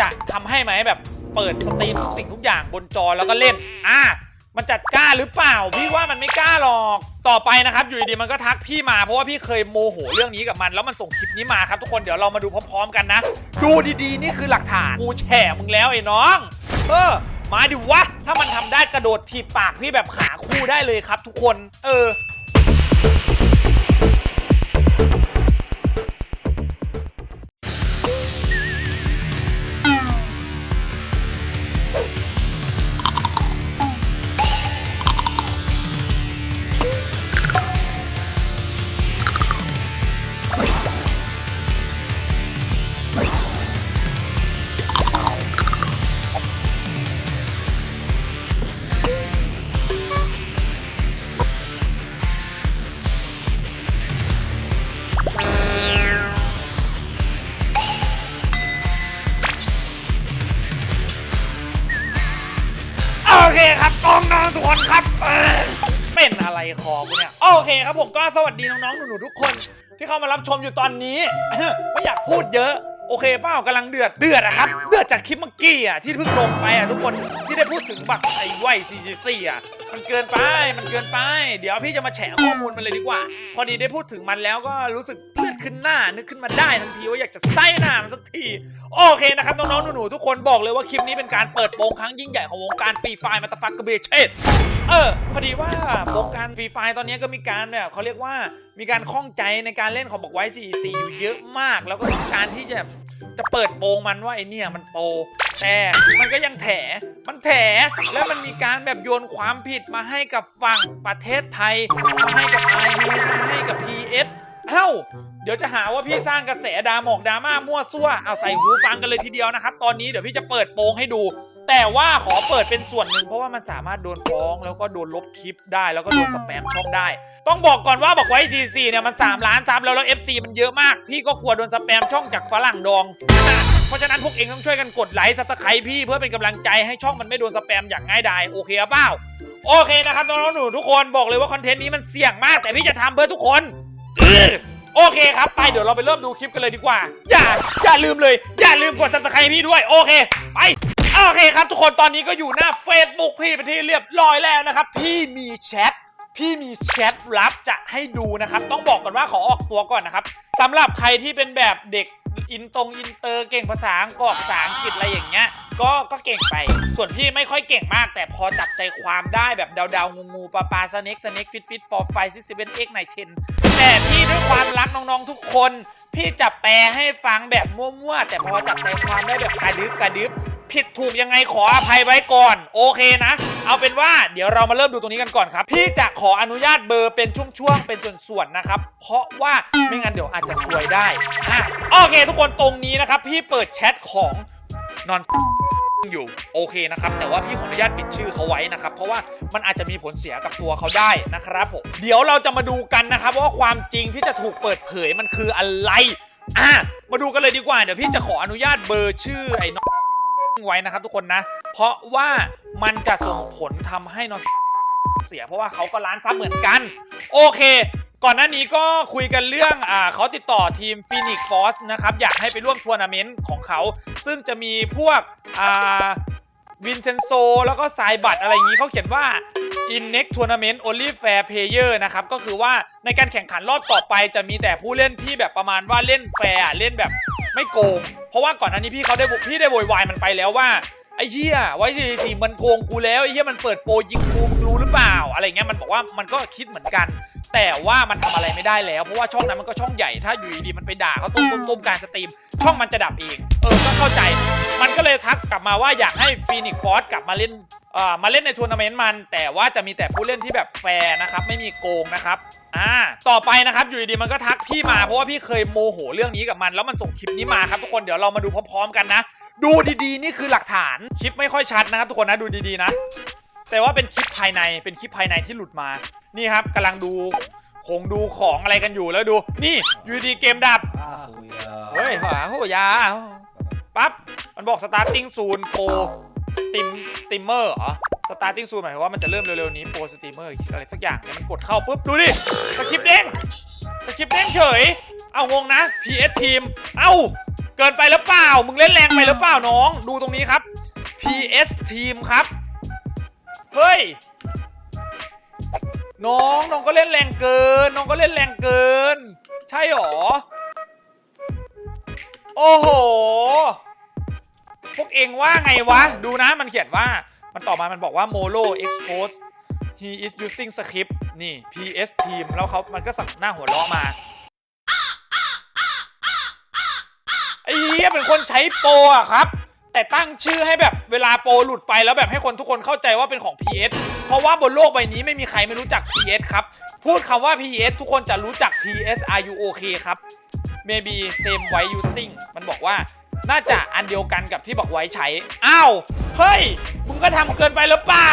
จะทำให้ไหมแบบเปิดสตรีมทุกสิ่งทุกอย่างบนจอแล้วก็เล่น อะมันจัดกล้าหรือเปล่า พี่ว่ามันไม่กล้าหรอกต่อไปนะครับ อยู่ดีๆมันก็ทักพี่มาเพราะว่าพี่เคยโมโหเรื่องนี้กับมัน แล้วมันส่งคลิปนี้มาครับทุกคนเดี๋ยวเรามาดูพร้อมๆกันนะ ดูดีๆ นี่คือหลักฐานกูแฉมึงแล้วไอ้น้องเออมาดิวะถ้ามันทำได้กระโดดถีบปากพี่แบบขาคู่ได้เลยครับ ทุกคน เออ คอกูเนี่ยโอเคครับผมก็สวัสดีน้องๆหนูๆทุกคน ที่เข้ามารับชมอยู่ตอนนี้ ไม่อยากพูดเยอะ โอเคเป้ากำลังเดือดเดือดอะครับ เดือดจากคลิปเมื่อกี้อะที่เพิ่งลงไปอะทุกคน ที่ได้พูดถึงบัตรไอ้ไวซีซีซีอะมันเกินไป มันเกินไป เดี๋ยวพี่จะมาแฉข้อมูลมันเลยดีกว่า พอดีได้พูดถึงมันแล้วก็รู้สึกเลือดขึ้นหน้า นึกขึ้นมาได้ทันทีว่าอยากจะไส้หน้ามันสักที โอเคนะครับน้องๆหนูๆทุกคนบอกเลยว่าคลิปนี้เป็นการเปิดโปงครั้งยิ่งใหญ่ของวงการฟรีไฟมาตาฟักกระเบเชตเออ พอดีว่าวงการฟรีไฟตอนนี้ก็มีการแบบเขาเรียกว่ามีการข้องใจในการเล่นของบอกไว้สี่สี่อยู่เยอะมาก แล้วก็การที่จะ จะเปิดโปงมันว่าไอเนี่ยมันโป แต่มันก็ยังแถ มันแถ แล้วมันมีการแบบโยนความผิดมาให้กับฝั่งประเทศไทย มาให้กับไอมาให้กับ PS เอ้า เดี๋ยวจะหาว่าพี่สร้างกระแสดาหมอกดราม่ามั่วซั่ว เอาใส่หูฟังกันเลยทีเดียวนะครับ ตอนนี้เดี๋ยวพี่จะเปิดโปงให้ดู แต่ว่าขอเปิดเป็นส่วนหนึ่งเพราะว่ามันสามารถโดนฟ้องแล้วก็โดนลบคลิปได้แล้วก็โดนสแปมช่องได้ ต้องบอกก่อนว่าบอกไว้ GC เนี่ยมัน 3 ล้านซับแล้วแล้ว FC มันเยอะมาก พี่ก็กลัวโดนสแปมช่องจากฝรั่งดอง เพราะฉะนั้นพวกเองต้องช่วยกันกดไลค์ซับสไครต์พี่เพื่อเป็นกำลังใจให้ช่องมันไม่โดนสแปมอย่างง่ายดายโอเครือเปล่าโอเคนะครับน้องๆหนูทุกคนบอกเลยว่าคอนเทนต์นี้มันเสี่ยงมากแต่พี่จะทำเพื่อทุกคนโอเคครับไปเดี๋ยวเราไปเริ่มดูคลิปกันเลยดีกว่า อย่าอย่าลืมเลย อย่าลืมกด subscribe พี่ด้วย โอเค ไป โอเคครับทุกคนตอนนี้ก็อยู่หน้า Facebook พี่เป็นที่เรียบร้อยแล้วนะครับ พี่มีแชทพี่มีแชทลับจะให้ดูนะครับ ต้องบอกก่อนว่าขอออกตัวก่อนนะครับสำหรับใครที่เป็นแบบเด็กอินตรงอินเตอร์เก่งภาษาอังกฤษภาษาอังกฤษอะไรอย่างเงี้ย ก็ก็เก่งไป ส่วนพี่ไม่ค่อยเก่งมาก แต่พอจับใจความได้แบบเดาๆงูงูปลาปลาสเน็กสเน็กฟิตฟิตฟอร์ไฟซิกเซเว่นเอ็กไนเทนแต่พี่ด้วยความรักน้องๆทุกคน พี่จะแปลให้ฟังแบบมั่วๆแต่พอจับใจความได้แบบกระดึบกระดึบ ผิดถูกยังไงขออภัยไว้ก่อน โอเคนะ เอาเป็นว่าเดี๋ยวเรามาเริ่มดูตรงนี้กันก่อนครับ พี่จะขออนุญาตเบอร์เป็นช่วงๆเป็นส่วนๆนะครับ เพราะว่าไม่งั้นเดี๋ยวอาจจะซวยได้อะโอเค ทุกคนตรงนี้นะครับ พี่เปิดแชทของนอนอยู่โอเคนะครับ แต่ว่าพี่ขออนุญาตปิดชื่อเขาไว้นะครับ เพราะว่ามันอาจจะมีผลเสียกับตัวเขาได้นะครับผมเดี๋ยวเราจะมาดูกันนะครับว่าความจริงที่จะถูกเปิดเผยมันคืออะไรอะมาดูกันเลยดีกว่าเดี๋ยวพี่จะขออนุญาตเบอร์ชื่อไอ้น้อง ไว้นะครับทุกคนนะ เพราะว่ามันจะส่งผลทำให้นอนเสีย เพราะว่าเขาก็ล้านซับเหมือนกัน โอเค ก่อนหน้านี้ก็คุยกันเรื่องอ่าเขาติดต่อทีมฟินิกฟอสนะครับอยากให้ไปร่วมทัวร์นาเมนต์ของเขา ซึ่งจะมีพวกอ่าวินเซนโซแล้วก็สายบัตรอะไรอย่างนี้เขาเขียนว่า in next tournament only fair player นะครับ ก็คือว่าในการแข่งขันรอบต่อไปจะมีแต่ผู้เล่นที่แบบประมาณว่าเล่นแฟร์เล่นแบบ ไม่โกง เพราะว่าก่อนหน้านี้พี่เขาได้พี่ได้โวยวายมันไปแล้วว่าไอ้เหี้ยไว้สี่สี่มันโกงกูแล้วไอ้เหี้ยมันเปิดโปรยิงกูมึงรู้หรือเปล่า อะไรเงี้ยมันบอกว่ามันก็คิดเหมือนกัน แต่ว่ามันทำอะไรไม่ได้แล้วเพราะว่าช่องนั้นมันก็ช่องใหญ่ถ้าอยู่ดีมันไปด่าเขาตุ้มตุ้มต้มการสตรีม ช่องมันจะดับเองเออก็เข้าใจ มันก็เลยทักกลับมาว่าอยากให้ฟีนิกฟอสกลับมาเล่นเอ่อมาเล่นในทัวร์นาเมนต์มัน แต่ว่าจะมีแต่ผู้เล่นที่แบบแฟร์นะครับไม่มีโกงนะครับ อ่าต่อไปนะครับอยู่ดีๆมันก็ทักพี่มาเพราะว่าพี่เคยโมโหเรื่องนี้กับมัน แล้วมันส่งคลิปนี้มาครับทุกคนเดี๋ยวเรามาดูพร้อมๆกันนะ ดูดีๆ นี่คือหลักฐานคลิปไม่ค่อยชัดนะครับ ทุกคนนะดูดีๆนะ แต่ว่าเป็นคลิปภายในเป็นคลิปภายในที่หลุดมา นี่ครับกำลังดูคงดูของอะไรกันอยู่แล้วดู นี่อยู่ดีเกมดับเฮ้ยหาโหยาปั๊บมันบอก starting soon pro steam steamer เหรอ starting soon หมายความว่ามันจะเริ่มเร็วๆนี้ pro steamer อะไรสักอย่างเนี่ยมันกดเข้าปุ๊บ ดูดิสคริปต์เด้งสคริปต์เด้งเฉย เอางงนะ PS team เอ้า เกินไปหรือเปล่า มึงเล่นแรงไปหรือเปล่าน้อง ดูตรงนี้ครับ PS Team ครับ เฮ้ย น้องน้องก็เล่นแรงเกิน น้องก็เล่นแรงเกิน ใช่หรอ โอ้โห พวกเองว่าไงวะ ดูนะมันเขียนว่า มันต่อมามันบอกว่า Molo expose he is using script นี่ PS team แล้วเขามันก็สั่งหน้าหัวเราะมาไอ้เหี้ยเป็นคนใช้โปรอะครับ แต่ตั้งชื่อให้แบบเวลาโปรหลุดไปแล้วแบบให้คนทุกคนเข้าใจว่าเป็นของ PS เพราะว่าบนโลกใบนี้ไม่มีใครไม่รู้จัก PS ครับ พูดคำว่า PS ทุกคนจะรู้จัก PS are you okay ครับ maybe same white using มันบอกว่า น่าจะอันเดียวกันกับที่บอกไว้ใช้ อ้าว เฮ้ย มึงก็ทำเกินไปหรือเปล่า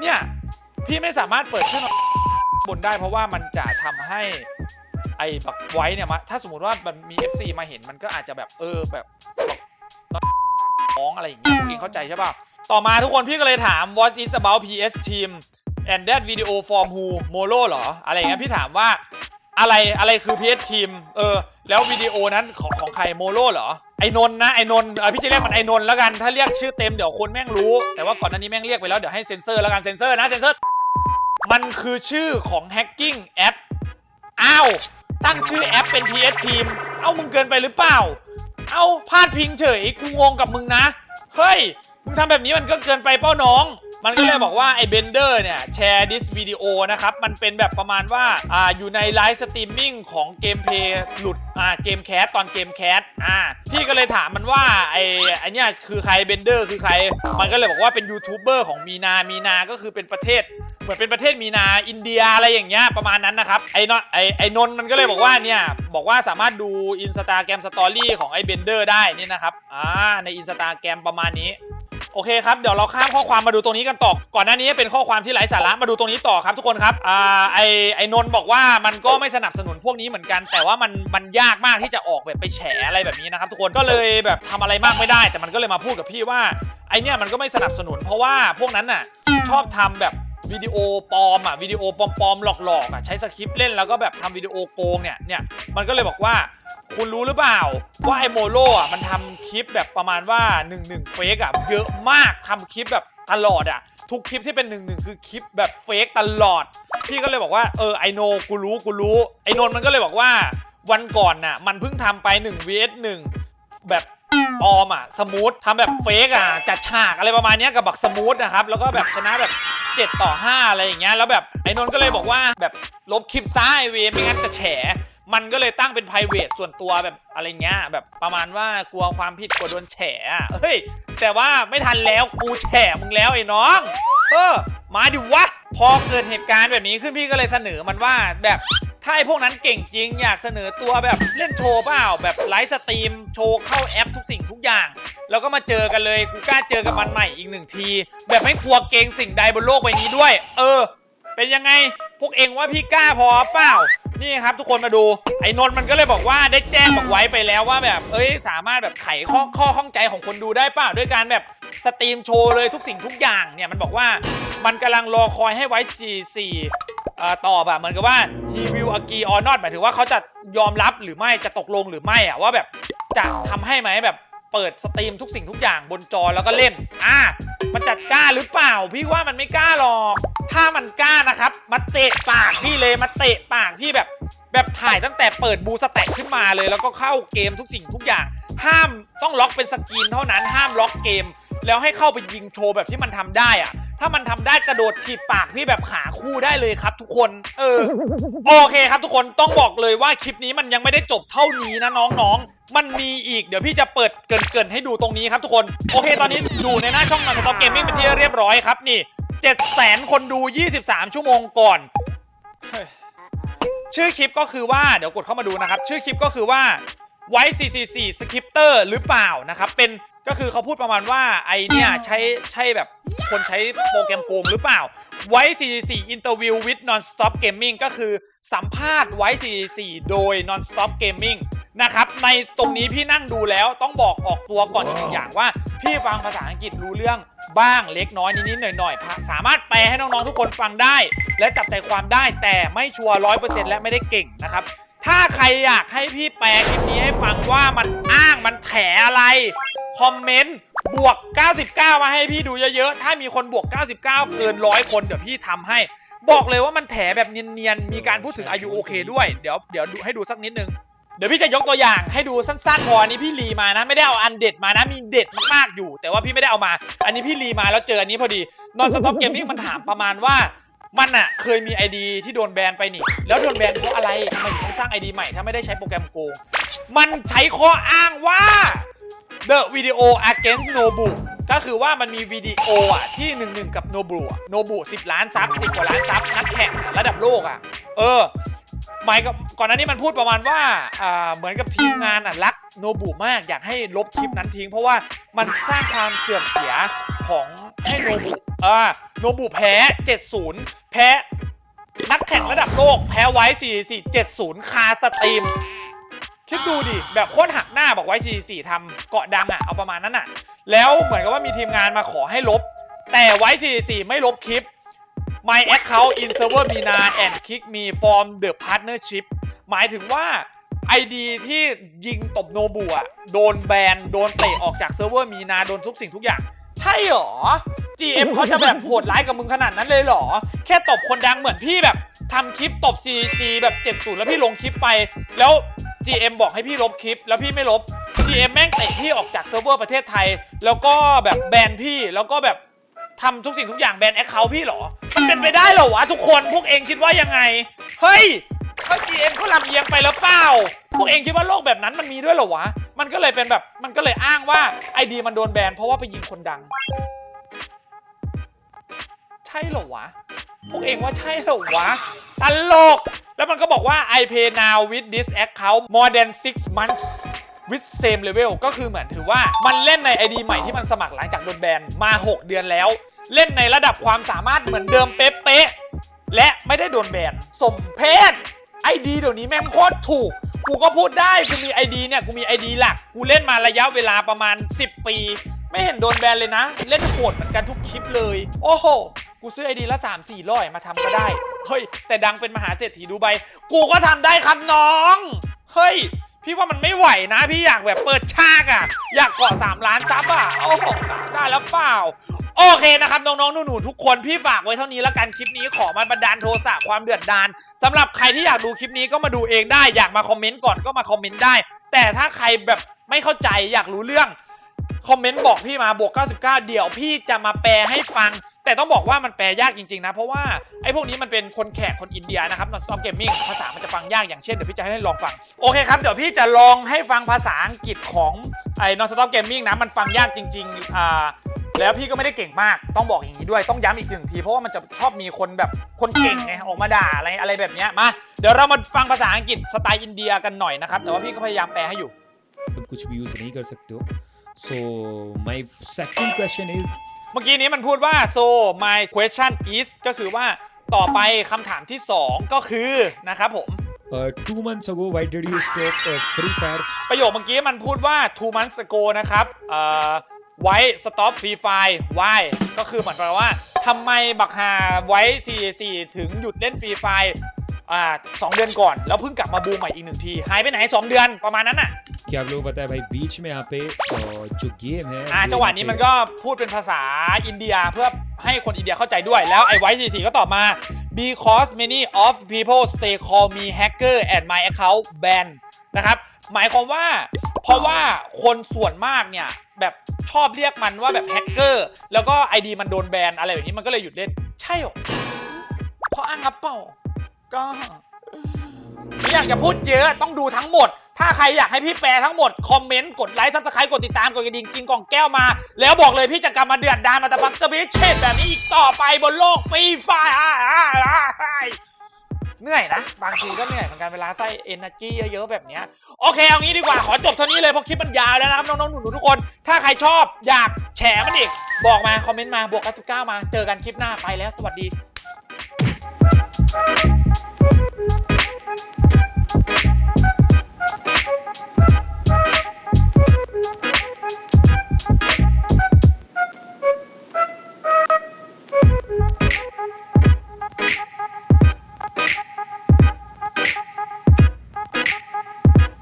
เนี่ย พี่ไม่สามารถเปิดชื่อบนได้เพราะว่ามันจะทำให้ไอ้บักไว้เนี่ยมาถ้าสมมติว่ามันมี FC มาเห็นมันก็อาจจะแบบเออแบบบอกน้องอะไรอย่างเงี้ยเองเข้าใจใช่ป่ะ ต่อมาทุกคนพี่ก็เลยถาม what is about PS team and that video from who Molo เหรอ อะไรอย่างเงี้ยพี่ถามว่า อะไรอะไรคือ PS team เออ แล้ววิดีโอนั้นของของใครโมโลเหรอ ไอ้นนท์นะ ไอ้นนท์เออพี่จะเรียกมันไอ้นนท์แล้วกัน ถ้าเรียกชื่อเต็มเดี๋ยวคนแม่งรู้ แต่ว่าก่อนหน้านี้แม่งเรียกไปแล้ว เดี๋ยวให้เซ็นเซอร์แล้วกัน เซ็นเซอร์นะ เซ็นเซอร์ มันคือชื่อของ hacking app อ้าว ตั้งชื่อแอปเป็น PS Team เอ้ามึงเกินไปหรือเปล่า เอ้าพลาดพิงเฉย กูงงกับมึงนะ เฮ้ย มึงทำแบบนี้มันก็เกินไปเป้าน้อง มันก็เลยบอกว่าไอ้เบนเดอร์เนี่ยแชร์ this วิดีโอนะครับ มันเป็นแบบประมาณว่าอ่าอยู่ในไลฟ์สตรีมมิ่งของเกมเพย์หลุดอ่าเกมแคสตอนเกมแคสอ่าพี่ก็เลยถามมันว่าไอ้ไอ้เนี่ยคือใครเบนเดอร์คือใคร มันก็เลยบอกว่าเป็นยูทูบเบอร์ของมีนามีนาก็คือเป็นประเทศเหมือนเป็นประเทศมีนาอินเดียอะไรอย่างเงี้ยประมาณนั้นนะครับไอ้นไอ้ไอ้นนท์มันก็เลยบอกว่าเนี่ยบอกว่าสามารถดูอินสตาแกรมสตอรี่ของไอ้เบนเดอร์ได้นี่นะครับอ่าในอินสตาแกรมประมาณนี้ โอเคครับ เดี๋ยวเราข้ามข้อความมาดูตรงนี้กันต่อ ก่อนหน้านี้เป็นข้อความที่ไร้สาระมาดูตรงนี้ต่อครับทุกคนครับ อ่า ไอไอนนท์บอกว่ามันก็ไม่สนับสนุนพวกนี้เหมือนกัน แต่ว่ามันมันยากมากที่จะออกแบบไปแฉอะไรแบบนี้นะครับทุกคน ก็เลยแบบทำอะไรมากไม่ได้ แต่มันก็เลยมาพูดกับพี่ว่า ไอเนี่ยมันก็ไม่สนับสนุน เพราะว่าพวกนั้นน่ะชอบทำแบบวิดีโอปลอมอะวิดีโอปลอมๆหลอกๆอะใช้สคริปต์เล่นแล้วก็แบบทำวิดีโอโกงเนี่ยเนี่ยมันก็เลยบอกว่า คุณรู้หรือเปล่า ว่าไอโมโลอะมันทำคลิปแบบประมาณว่า1นึ่งเฟกอะเยอะมากทำคลิปแบบตลอดอะ ทุกคลิปที่เป็น1นึคือคลิปแบบเฟกตลอด พี่ก็เลยบอกว่าเออไอโนกูรู้กูรู้ ไอนนท์มันก็เลยบอกว่าวันก่อนน่ะมันเพิ่งทำไป1 vs 1แบบปลอมอะสมูททำแบบเฟกอะจัดฉากอะไรประมาณเนี้ยกับบักสมูทนะครับแล้วก็แบบชนะแบบ7ต่อ5อะไรอย่างเงี้ยแล้วแบบไอ้นนท์ก็เลยบอกว่าแบบลบคลิปซ้ายเวไม่งั้นจะแฉ มันก็เลยตั้งเป็น p r i v a t ส่วนตัวแบบอะไรเงี้ยแบบประมาณว่ากลัวความผิดกลัวโดนแฉอะเฮ้ยแต่ว่าไม่ทันแล้วกูแฉมึงแล้วไอ้น้องเออมาดิวะพอเกิดเหตุการณ์แบบนี้ขึ้นพี่ก็เลยเสนอมันว่าแบบถ้าไอ้พวกนั้นเก่งจริงอยากเสนอตัวแบบเล่นโชว์เปล่าแบบไลฟ์สตรีมโชว์เข้าแอปทุกสิ่งทุกอย่าง แล้วก็มาเจอกันเลยกูกล้าเจอกับมันใหม่อีกหนึ่งที แบบไม่กลัวเกงสิ่งใดบนโลกใบนี้ด้วย เออ เป็นยังไงพวกเองว่าพี่กล้าพอเปล่า นี่ครับทุกคนมาดูไอ้นนท์มันก็เลยบอกว่าได้แจ้งบอกไว้ไปแล้วว่าแบบเอ้ยสามารถแบบไขข้อข้อข้องใจของคนดูได้เปล่าด้วยการแบบสตรีมโชว์เลยทุกสิ่งทุกอย่างเนี่ยมันบอกว่ามันกำลังรอคอยให้ไว้44เอ่อตอบอะเหมือนกับว่า he will agree or not หมายถึงว่าเขาจะยอมรับหรือไม่จะตกลงหรือไม่อะว่าแบบจะทำให้ไหมแบบ เปิดสตรีมทุกสิ่งทุกอย่างบนจอแล้วก็เล่น อะมันจะกล้าหรือเปล่า พี่ว่ามันไม่กล้าหรอก ถ้ามันกล้านะครับ มาเตะปากพี่เลยมาเตะปากพี่แบบ แบบถ่ายตั้งแต่เปิดบูสแต็กขึ้นมาเลย แล้วก็เข้าเกมทุกสิ่งทุกอย่าง ห้ามต้องล็อกเป็นสกรีนเท่านั้น ห้ามล็อกเกม แล้วให้เข้าไปยิงโชว์แบบที่มันทำได้อะถ้ามันทำได้กระโดดถีบปากพี่แบบขาคู่ได้เลยครับ ทุกคนเออโอเคครับทุกคนต้องบอกเลยว่าคลิปนี้มันยังไม่ได้จบเท่านี้นะน้องๆ มันมีอีกเดี๋ยวพี่จะเปิดเกรินๆให้ดูตรงนี้ครับทุกคน โอเค ตอนนี้ดูในหน้าช่องนันสต็อปเกมมิ่งเป็นที่เรียบร้อยครับนี่7แสนคนดู 23 ชั่วโมงก่อน ชื่อคลิปก็คือว่าเดี๋ยวกดเข้ามาดูนะครับ ชื่อคลิปก็คือว่าไว้444 Scripter หรือเปล่านะครับ เป็น ก็คือเขาพูดประมาณว่าไอเนี่ยใช้ใช่แบบคนใช้โปรแกรมโกงหรือเปล่า ไว้ 44 Interview with Non-Stop Gaming ก็คือสัมภาษณ์ไว้ 44 โดย Non-Stop Gaming นะครับ ในตรงนี้พี่นั่งดูแล้วต้องบอกออกตัวก่อนอีกหนึ่งอย่างว่า พี่ฟังภาษาอังกฤษรู้เรื่องบ้างเล็กน้อยนิดๆหน่อยๆ สามารถแปลให้น้องๆทุกคนฟังได้ และจับใจความได้แต่ไม่ชัวร์ร้อยเปอร์เซ็นต์และไม่ได้เก่งนะครับถ้าใครอยากให้พี่แปลคลิปนี้ให้ฟังว่ามันอ้ามันแถอะไร คอมเมนต์บวก 99 มาให้พี่ดูเยอะๆ ถ้ามีคนบวก 99 เกินร้อยคนเดี๋ยวพี่ทำให้ บอกเลยว่ามันแถแบบเนียนๆ มีการพูดถึงอายุโอเคด้วย เดี๋ยวเดี๋ยวดูให้ดูสักนิดนึง เดี๋ยวพี่จะยกตัวอย่างให้ดูสั้นๆพออันนี้พี่รีมานะ ไม่ได้เอาอันเด็ดมานะ มีเด็ดมากๆอยู่ แต่ว่าพี่ไม่ได้เอามา อันนี้พี่รีมาแล้วเจออันนี้พอดี นอนสต็อปเกมมิ่งมันถามประมาณว่ามันอะเคยมี ID ที่โดนแบนไปนี่ แล้วโดนแบนเพราะอะไรทำไมถึงต้องสร้าง ID ใหม่ถ้าไม่ได้ใช้โปรแกรมโกง มันใช้ข้ออ้างว่า The Video Against Nobu ก็คือว่ามันมีวิดีโออะที่หนึ่งหนึ่งกับโนบุอะโนบุ10ล้านซับ10กว่าล้านซับนักแข่งระดับโลกอะ เออหมายก่อนหน้านี้มันพูดประมาณว่าอ่าเหมือนกับทีมงานอะรักโนบุมากอยากให้ลบคลิปนั้นทิ้ง เพราะว่ามันสร้างความเสื่อมเสียของให้โนบุอ่าโนบุแพ้ 70 แพ้ นักแข่งระดับโลก แพ้ไว้ 44 70 คาสตรีม คิดดูดิแบบโคตรหักหน้าบอกไว้44ทำเกาะดังอะเอาประมาณนั้นอะ แล้วเหมือนกับว่ามีทีมงานมาขอให้ลบ แต่ไว้44ไม่ลบคลิป My account in server Mina and kick me from the partnership หมายถึงว่า ID ที่ยิงตบโนบุอะโดนแบน โดนเตะออกจากเซิร์ฟเวอร์มีนา โดนทุกสิ่งทุกอย่าง ใช่หรอ GM เขาจะแบบโหดร้ายกับมึงขนาดนั้นเลยเหรอ แค่ตบคนดังเหมือนพี่แบบทำคลิปตบ CG แบบ 70 แล้วพี่ลงคลิปไป แล้ว GM บอกให้พี่ลบคลิป แล้วพี่ไม่ลบ GM แม่งเตะพี่ออกจากเซิร์ฟเวอร์ประเทศไทย แล้วก็แบบแบนพี่แล้วก็แบบทำทุกสิ่งทุกอย่างแบนแอคเคาท์พี่เหรอ มันเป็นไปได้เหรอวะทุกคนพวกเองคิดว่ายังไง เฮ้ยถ้า GM เขาลำเอียงไปแล้วเปล่า พวกเองคิดว่าโลกแบบนั้นมันมีด้วยเหรอวะ มันก็เลยเป็นแบบมันก็เลยอ้างว่าไอดีมันโดนแบนเพราะว่าไปยิงคนดัง ใช่เหรอวะ พวกเองว่าใช่เหรอวะตลก แล้วมันก็บอกว่า I pay now with this account more than 6 months with same level ก็คือเหมือนถือว่ามันเล่นใน ID ใหม่ที่มันสมัครหลังจากโดนแบนมา 6 เดือนแล้ว เล่นในระดับความสามารถเหมือนเดิมเป๊ะๆและไม่ได้โดนแบนสมเพศ ID เดี๋ยวนี้แม่งโคตรถูก กูก็พูดได้ กูมี ID เนี่ย กูมี ID หลัก กูเล่นมาระยะเวลาประมาณ 10 ปี ไม่เห็นโดนแบนเลยนะ เล่นโหดเหมือนกันทุกคลิปเลย โอ้โห กูซื้อ ID ละ 3 4ร้อยมาทำก็ได้ เฮ้ย แต่ดังเป็นมหาเศรษฐีดูไบกูก็ทำได้ครับน้อง เฮ้ย พี่ว่ามันไม่ไหวนะ พี่อยากแบบเปิดฉากอะอยากเกาะ3ล้านซับอะโอ้โห ได้แล้วเปล่าโอเคนะครับ น้องๆหนูๆทุกคนพี่ฝากไว้เท่านี้แล้วกันคลิปนี้ขอมาบันดาลโทสะความเดือดดานสำหรับใครที่อยากดูคลิปนี้ก็มาดูเองได้ อยากมาคอมเมนต์ก่อนก็มาคอมเมนต์ได้ แต่ถ้าใครแบบไม่เข้าใจอยากรู้เรื่อง คอมเมนต์บอกพี่มาบวก 99 เดี๋ยวพี่จะมาแปลให้ฟัง แต่ต้องบอกว่ามันแปลยากจริงๆนะ เพราะว่าไอ้พวกนี้มันเป็นคนแขกคนอินเดียนะครับ non stop gaming ภาษามันจะฟังยากอย่างเช่น เดี๋ยวพี่จะให้ลองฟัง โอเคครับ เดี๋ยวพี่จะลองให้ฟังภาษาอังกฤษของไอ้ non stop gaming นะ มันฟังยากจริงๆอ่าแล้วพี่ก็ไม่ได้เก่งมาก ต้องบอกอย่างนี้ด้วย ต้องย้ำอีกหนึ่งที เพราะว่ามันจะชอบมีคนแบบคนเก่งไงออกมาด่าอะไรอะไรแบบเนี้ยมา เดี๋ยวเรามาฟังภาษาอังกฤษสไตล์อินเดียกันหน่อยนะครับ แต่ว่าพี่ก็พยายามแปลให้อยู่ तुम कुछ भी यूज नहीं कर सकते हो so my second question is เมื่อกี้นี้มันพูดว่า so my question is ก็คือว่าต่อไปคำถามที่ 2 ก็คือนะครับผม uh, two months ago why did you stop uh, free fire ประโยคเมื่อกี้มันพูดว่า two months ago นะครับเอ่อไ stop free fire why ก็คือเหมือนแปลว่าทำไมบักฮาไว้ CAC ถึงหยุดเล่นฟรีไฟอ่สองเดือนก่อน แล้วเพิ่งกลับมาบูมใหม่อีกหนึ่งที หายไปไหน 2 เดือนประมาณนั้นอะ कि आप लोगों को पता है भाई बीच में यहाँ पे uh, जो गेम है อ่า वो จังหวะ यहाँ นี้ पे- มันก็พูดเป็นภาษาอินเดียเพื่อให้คนอินเดียเข้าใจด้วย แล้วไอ้ไว้ทีทีก็ตอบมา because many of people stay call me hacker and my account ban นะครับ หมายความว่า เพราะว่าคนส่วนมากเนี่ย แบบชอบเรียกมันว่าแบบแฮกเกอร์แล้วก็ ID มันโดนแบนอะไรแบบนี้มันก็เลยหยุดเล่น ใช่เหรอเพราะอ้างงับเปล่า ก็ไม่อยากจะพูดเยอะต้องดูทั้งหมด ถ้าใครอยากให้พี่แปลทั้งหมด คอมเมนต์ กดไลค์ซับสไครต์กดติดตาม กดกระดิ่งกินกล่องแก้วมา แล้วบอกเลยพี่จะกลับมาเดือดดานมาตะฟักกระบิชเช่นแบบนี้อีกต่อไปบนโลกฟรีไฟร์เหนื่อยนะ บางทีก็เหนื่อยเหมือนกันเวลาใส่เอเนอร์จีเยอะๆแบบเนี้ยโอเค เอางี้ดีกว่า ขอจบเท่านี้เลยเพราะคลิปมันยาวแล้วนะครับ น้องๆหนูๆทุกคน ถ้าใครชอบอยากแฉมันอีก บอกมา คอมเมนต์มาบวก99มา เจอกันคลิปหน้าไปแล้ว สวัสดี